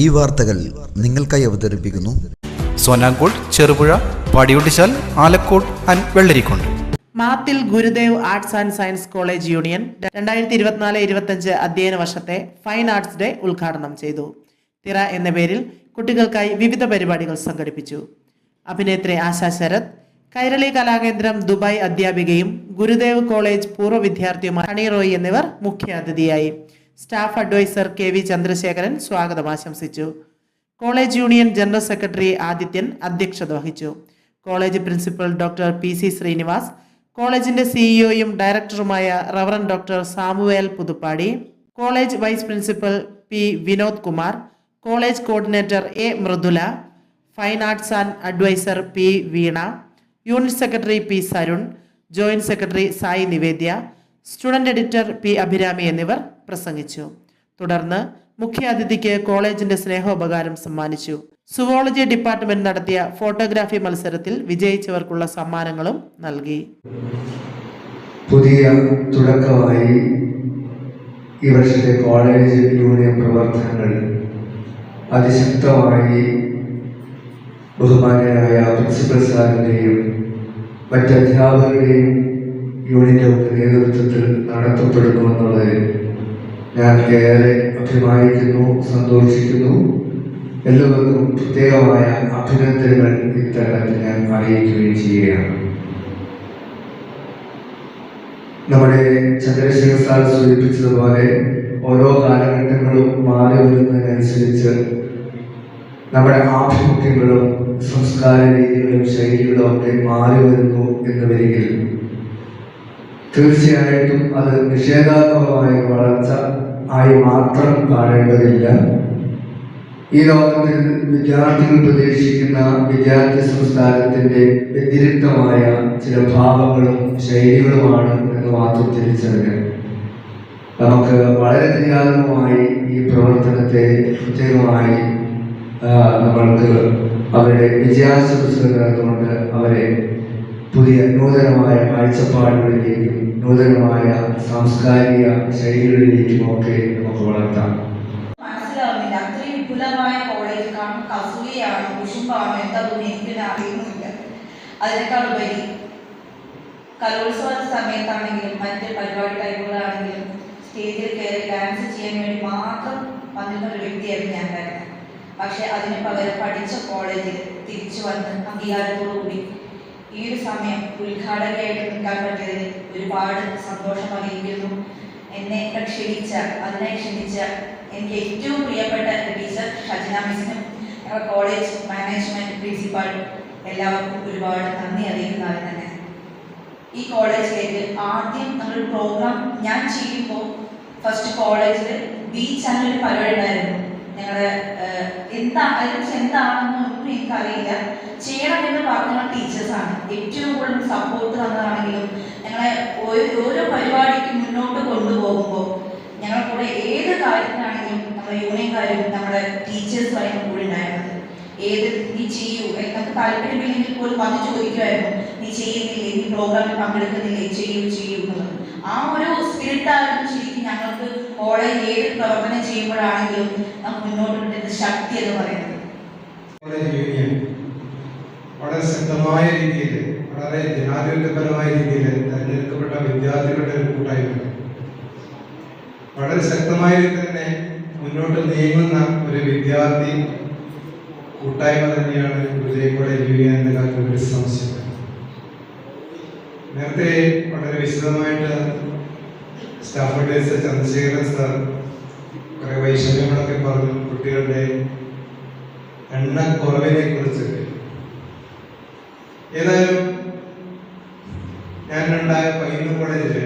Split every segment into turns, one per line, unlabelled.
ഈ വാർത്തകൾ നിങ്ങൾക്കായി അവതരിപ്പിക്കുന്നു.
Sonankode Cherupuzha Padiyottuchal Alakode and Vellarikundu
Mathil Gurudev arts and science college union രണ്ടായിരത്തി ഇരുപത്തിനാല് ഇരുപത്തഞ്ച് അധ്യയന വർഷത്തെ ഫൈൻ ആർട്സ് ഡേ ഉദ്ഘാടനം ചെയ്തു. തിറ എന്ന പേരിൽ കുട്ടികൾക്കായി വിവിധ പരിപാടികൾ സംഘടിപ്പിച്ചു. അഭിനേത്രി ആശാ ശരത് കൈരളി കലാകേന്ദ്രം ദുബായ് അധ്യാപികയും ഗുരുദേവ് കോളേജ് പൂർവ വിദ്യാർത്ഥിയുമായ ഹണി റോയ് എന്നിവർ മുഖ്യാതിഥിയായി. Staff advisor K V Chandrasekharan സ്വാഗതം ആശംസിച്ചു. College union general secretary Adithyan അധ്യക്ഷത വഹിച്ചു. College principal doctor P C Srinivas കോളേജിന്റെ സിഇഒയും ഡയറക്ടറുമായ reverend doctor Samuel Puthuppadi college vice principal P Vinod Kumar college coordinator A Mridula fine arts and advisor P Veena unit secretary P Sarun joint secretary Sai Nivedya student editor P Abhirami എന്നിവർ പ്രസംഗിച്ചു. തുടർന്ന് മുഖ്യാതിഥിക്ക് കോളേജിന്റെ സ്നേഹോപകാരം സമ്മാനിച്ചു. Zoology department നടത്തിയ photography മത്സരത്തിൽ വിജയിച്ചവർക്കുള്ള സമ്മാനങ്ങളും നൽകി.
പുതിയ തുടക്കമായി ഈ വർഷത്തെ കോളേജ് യൂണിയൻ പ്രവർത്തനങ്ങൾ അതിശക്തമായി ബഹുമാനായ പ്രിൻസിപ്പൽ സാറിന്റെയും മറ്റ് അധ്യാപകരുടെയും യൂണിയന്റെ നേതൃത്വത്തിൽ നടത്തപ്പെടുന്നു എന്നുള്ളത് ഞാൻ ഏറെ അഭിമാനിക്കുന്നു സന്തോഷിക്കുന്നു. എല്ലാവർക്കും പ്രത്യേകമായ അഭിനന്ദനങ്ങൾ ഇത്തരത്തിൽ ഞാൻ അറിയിക്കുകയും ചെയ്യുകയാണ്. നമ്മുടെ ചന്ദ്രശേഖർ സാർ സൂചിപ്പിച്ചതുപോലെ ഓരോ കാലഘട്ടങ്ങളും മാറി വരുന്നതിനനുസരിച്ച് നമ്മുടെ ആഭിമുഖ്യങ്ങളും സംസ്കാര രീതികളും ശൈലികളും ഒക്കെ മാറി വരുന്നു എന്ന് വരികിൽ തീർച്ചയായിട്ടും അത് നിഷേധാത്മകമായ വളർച്ച മാത്രം കാണേണ്ടതില്ല. ഈ ലോകത്തിൽ വിദ്യാർത്ഥികൾ പ്രതീക്ഷിക്കുന്ന വിദ്യാർത്ഥി സംസ്കാരത്തിന്റെ വ്യതിരിക്തമായ ചില ഭാവങ്ങളും ശൈലികളുമാണ് എന്ന് മാത്രം തിരിച്ചറിയാം നമുക്ക് വളരെ ക്രിയാത്മകമായി ഈ പ്രവർത്തനത്തെ പ്രത്യേകമായി നമ്മൾക്ക് അവരുടെ വിജയാശംസകൾ നേർന്നുകൊണ്ട് അവരെ പുതിയ നൂതനമായ കാഴ്ചപ്പാടുകളിലേക്കും നൂതനമായ സാംസ്കാരിക ശൈലികളിലേക്കും ഒക്കെ നമുക്ക് വളർത്താം.
മനസ്സിലാവുന്നില്ല. അത്രയും വിപുലമായ കോളേജ് കാണും കലോത്സവ സമയത്താണെങ്കിലും മറ്റ് പരിപാടി ടൈമുകളാണെങ്കിലും സ്റ്റേജിൽ കയറി ഡാൻസ് ചെയ്യാൻ വേണ്ടി മാത്രം വന്നിരുന്ന ഒരു വ്യക്തിയായിരുന്നു ഞാൻ തന്നെ പക്ഷെ അതിന് പകരം പഠിച്ച കോളേജിൽ തിരിച്ചു വന്ന് അംഗീകാരത്തോടു കൂടി ഈ ഒരു സമയം ഉദ്ഘാടകയായിട്ട് നിൽക്കാൻ പറ്റിയതിൽ ഒരുപാട് സന്തോഷം അറിയിക്കുന്നു. എന്നെ ക്ഷണിച്ച അതിനെ ക്ഷണിച്ച എനിക്ക് ഏറ്റവും പ്രിയപ്പെട്ട ടീച്ചർ ഷജന ഞങ്ങളുടെ കോളേജ് മാനേജ്മെന്റ് പ്രിൻസിപ്പാൾ എല്ലാവർക്കും ഒരുപാട് നന്ദി അറിയിക്കുന്നവർ തന്നെ. ഈ കോളേജിലേക്ക് ആദ്യം നമ്മളൊരു പ്രോഗ്രാം ഞാൻ ചെയ്യുമ്പോൾ ഫസ്റ്റ് കോളേജിൽ ബി ചാനൽ പരിപാടി ഉണ്ടായിരുന്നു. ഞങ്ങളുടെ എന്താ അതിനെക്കുറിച്ച് എന്താണെന്ന് ഒന്നും എനിക്കറിയില്ല. ഏറ്റവും കൂടുതൽ സപ്പോർട്ട് തന്നതാണെങ്കിലും ഞങ്ങളെ ഓരോ പരിപാടിക്ക് മുന്നോട്ട് കൊണ്ടുപോകുമ്പോൾ ഞങ്ങളുടെ കൂടെ ഏത് കാര്യത്തിനാണെങ്കിലും നമ്മുടെ യൂണിയൻകാരും നമ്മുടെ ടീച്ചേഴ്സുമായിരുന്നു കൂടെ ഉണ്ടായിരുന്നത്. ഏത് നീ ചെയ്യൂ നമുക്ക് താല്പര്യമില്ലെങ്കിൽ പോലും വന്ന് ചോദിക്കുമായിരുന്നു. നീ ചെയ്യുന്നില്ലേ? നീ പ്രോഗ്രാമിൽ പങ്കെടുക്കുന്നില്ലേ? ചെയ്യൂ ചെയ്യൂ എന്നുള്ളത്. ആ ഒരു സ്പിരിറ്റായിരുന്നു ശരിക്കും ഞങ്ങൾക്ക് കോളേജ് ഏത് പ്രവർത്തനം ചെയ്യുമ്പോഴാണെങ്കിലും നമുക്ക് മുന്നോട്ട് കിട്ടുന്ന ശക്തി എന്ന് പറയുന്നത്.
യൂണിയൻ ശക്തമായ രീതിയിൽ വളരെ ജനാധിപത്യപരമായ രീതിയിൽ തെരഞ്ഞെടുക്കപ്പെട്ട വിദ്യാർത്ഥികളുടെ ഒരു കൂട്ടായ്മ. വളരെ ശക്തമായ രീതിയിൽ തന്നെ മുന്നോട്ട് നീങ്ങുന്ന ഒരു വിദ്യാർത്ഥി കൂട്ടായ്മ തന്നെയാണ് വിജയ് കോളേജ് യൂണിയൻ എന്ന കാര്യത്തിൽ ഒരു സംശയം നേരത്തെ വളരെ വിശദമായിട്ട് സ്റ്റാഫ് അഡ്വൈസർ ചന്ദ്രശേഖരൻ സാർ കുറെ വൈഷമ്യങ്ങളൊക്കെ പറഞ്ഞു. കുട്ടികളുടെ എണ്ണ കുറവിനെ കുറിച്ച് ഏതായാലും ഞാൻ ഉണ്ടായ പയ്യന്നൂർ കോളേജിൽ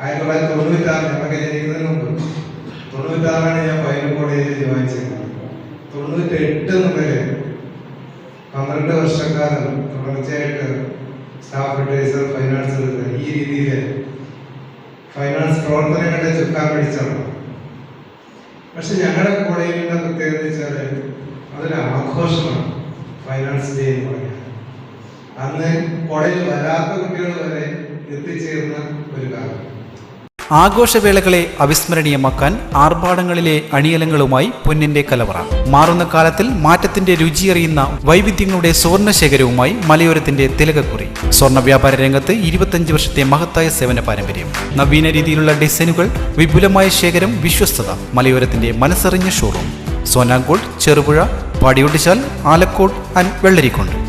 ആയിരത്തി തൊള്ളായിരത്തി തൊണ്ണൂറ്റാറിന് ഞങ്ങളൊക്കെ ജനിക്കുന്നതിന് മുമ്പ് തൊണ്ണൂറ്റാറാണ് ഞാൻ പയ്യന്നൂർ കോളേജിൽ ജോയിൻ തൊണ്ണൂറ്റെട്ട് മുതൽ പന്ത്രണ്ട് വർഷക്കാലം തുടർച്ചയായിട്ട് സ്റ്റാഫ് അഡ്വൈസർ ഫൈനാൻസ് ഈ രീതിയിൽ ഫൈനാൻസ് പ്രവർത്തനങ്ങളുടെ ചുക്കാൻ പിടിച്ചാണ് പക്ഷെ ഞങ്ങളുടെ കോളേജിലുള്ള പ്രത്യേകത വെച്ചാൽ അതൊരു ആഘോഷമാണ്. ഫൈനാൻസ് ഡേ എന്ന് പറയുന്നത്. അന്ന് കോളേജിൽ വരാത്ത കുട്ടികൾ വരെ എത്തിച്ചേർന്ന ഒരു കാലം.
ആഘോഷവേളകളെ അവിസ്മരണീയമാക്കാൻ ആർഭാടങ്ങളിലെ അണിയലങ്ങളുമായി പൊന്നിന്റെ കലവറ. മാറുന്ന കാലത്തിൽ മാറ്റത്തിന്റെ രുചിയറിയുന്ന വൈവിധ്യങ്ങളുടെ സ്വർണ ശേഖരവുമായി മലയോരത്തിന്റെ തിലകക്കുറി. സ്വർണ വ്യാപാര രംഗത്ത് ഇരുപത്തഞ്ച് വർഷത്തെ മഹത്തായ സേവന പാരമ്പര്യം. നവീന രീതിയിലുള്ള ഡിസൈനുകൾ വിപുലമായ ശേഖരം വിശ്വസ്തത മലയോരത്തിന്റെ മനസ്സറിഞ്ഞ ഷോറൂം സോനാങ്കോട് ചെറുപുഴ പാടിയൊട്ടിച്ചാൽ ആലക്കോട് ആൻഡ് വെള്ളരിക്കുണ്ട്.